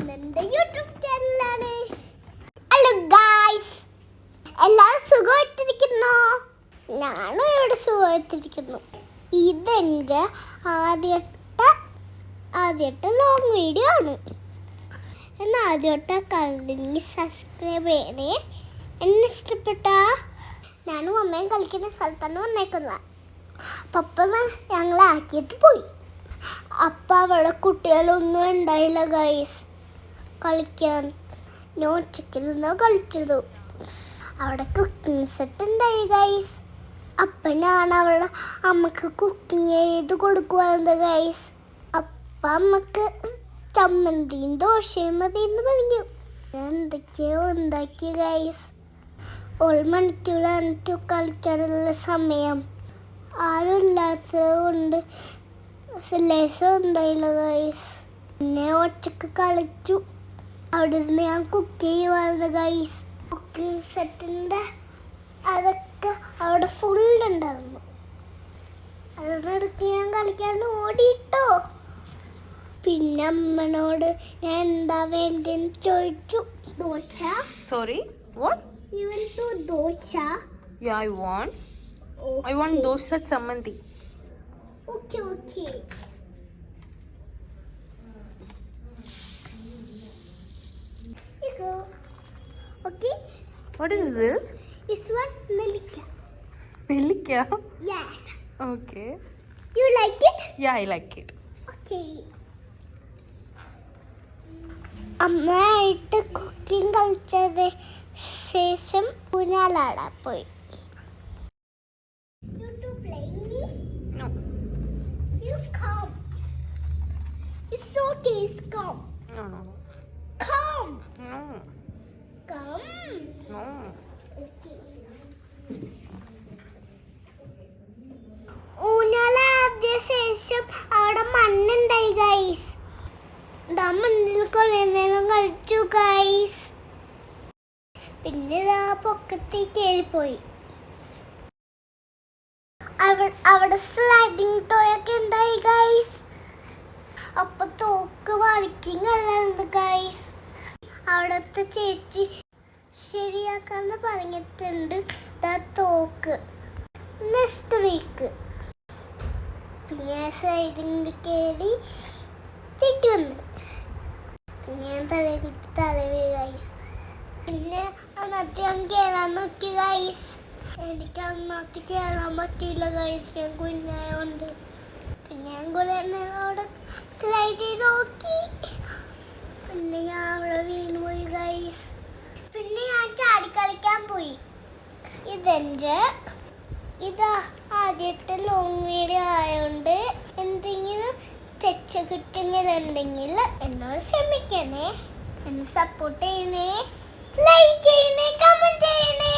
ഇതെന്റെ യൂട്യൂബ് ചാനലാണ്. ഹലോ എല്ലാവരും ഞാനും ആദ്യത്തെ ആദ്യത്തെ ലോങ് വീഡിയോ ആണ്. എന്നാൽ ആദ്യമായിട്ട് കണ്ടെങ്കിൽ സബ്സ്ക്രൈബ് ചെയ്യണേ. എന്നെ ഇഷ്ടപ്പെട്ട ഞാനും അമ്മയും കളിക്കുന്ന സ്ഥലത്താണ് വന്നേക്കുന്നത്. പപ്പ ഞങ്ങളെ ആക്കിയിട്ട് പോയി. അപ്പം അവിടെ കുട്ടികളൊന്നും ഉണ്ടായില്ല ഗൈസ് കളിക്കാൻ. ഞാൻ ഒറ്റയ്ക്ക് നിന്നാ കളിച്ചത്. അവിടെ കുക്കിംഗ് സെറ്റ് ഉണ്ടായി ഗൈസ് അപ്പം ഞാൻ അവളെ അമ്മയ്ക്ക് കുക്കിംഗ് ചെയ്ത് കൊടുക്കുവാണ് ഗൈസ് അപ്പം അമ്മയ്ക്ക് ചമ്മന്തിയും ദോശയും മതി എന്ന് പറഞ്ഞു എന്തൊക്കെയോ ഉണ്ടാക്കി ഗൈസ് ഒരു മണിക്കൂറാണ് കളിക്കാനുള്ള സമയം ആരും ഇല്ലാത്തത് കൊണ്ട് ലേസം ഉണ്ടായില്ല ഗൈസ് പിന്നെ ഒറ്റയ്ക്ക് കളിച്ചു. അവിടെ നിന്ന് ഞാൻ കുക്ക് ചെയ്യുവായിരുന്നു ഗൈസ് കുക്കിംഗ് സെറ്റിന്റെ അതൊക്കെ അവിടെ ഫുൾ ഉണ്ടായിരുന്നു. അതിനടുക്ക് ഞാൻ കളിക്കാൻ ഓടിയിട്ടോ പിന്നെ അമ്മനോട് ഞാൻ എന്താ വേണ്ടെന്ന് ചോദിച്ചു. ദോശ. Sorry what? ഇവൻ two dosa. Yeah, I want. I want dosa chamanti. Okay okay okay What is this? this one Melika. Nelika. yes Okay. you like it Yeah, I like it. Okay. അമ്മയായിട്ട് cooking കളിച്ചത് ശേഷം ഊഞ്ഞാലാടാൻ പോയി No. You come. It's okay, it's come. No, no, no. Come. No. Come. No. ഊഞ്ഞാലാദ്യ ശേഷം അവിടെ മണ്ണുണ്ടായി guys ആ മണ്ണിൽ കുറേ നേരം കളിച്ചു ഗൈസ് പിന്നെ ഇതാ പൊക്കത്തേക്ക് കയറിപ്പോയി അവ- അവിടെ സ്ലൈഡിങ് ടോയൊക്കെ ഉണ്ടായി ഗൈസ് അപ്പൊ തോക്ക് വളിക്കിങ് അല്ലായിരുന്നു ഗൈസ് അവിടുത്തെ ചേച്ചി ശരിയാക്കാന്ന് പറഞ്ഞിട്ടുണ്ട്. ദാ തോക്ക്. നെക്സ്റ്റ് വീക്ക് പിന്നെ സൈഡിൽ കയറി തെറ്റി വന്നു. പിന്നെ തലയിൽ തലവി ഗൈസ് പിന്നെ അന്നത്തെ ഞാൻ കയറാൻ നോക്കി ഗൈസ് എനിക്ക് അന്നത്തെ കയറാൻ പറ്റിയില്ല ഗൈസ് ഞാൻ കുഞ്ഞായോണ്ട് പിന്നെ ഞാൻ കൂടെ നേരം ട്രൈ ചെയ്ത് നോക്കി. പിന്നെ ഞാൻ അവിടെ വീണ് ഗൈസ് പിന്നെ ഞാൻ ചാടി കളിക്കാൻ പോയി. ഇതെന്റെ ഇതാ ആദ്യത്തെ ലോങ് വീഡിയോ ആയതുകൊണ്ട് എന്തെങ്കിലും തെച്ച കിട്ടുന്നതുണ്ടെങ്കിൽ എന്നോട് ക്ഷമിക്കണേ. എന്നെ സപ്പോർട്ട് ചെയ്യണേ. ലൈക്ക് ചെയ്യണേ കമന്റ് ചെയ്യണേ.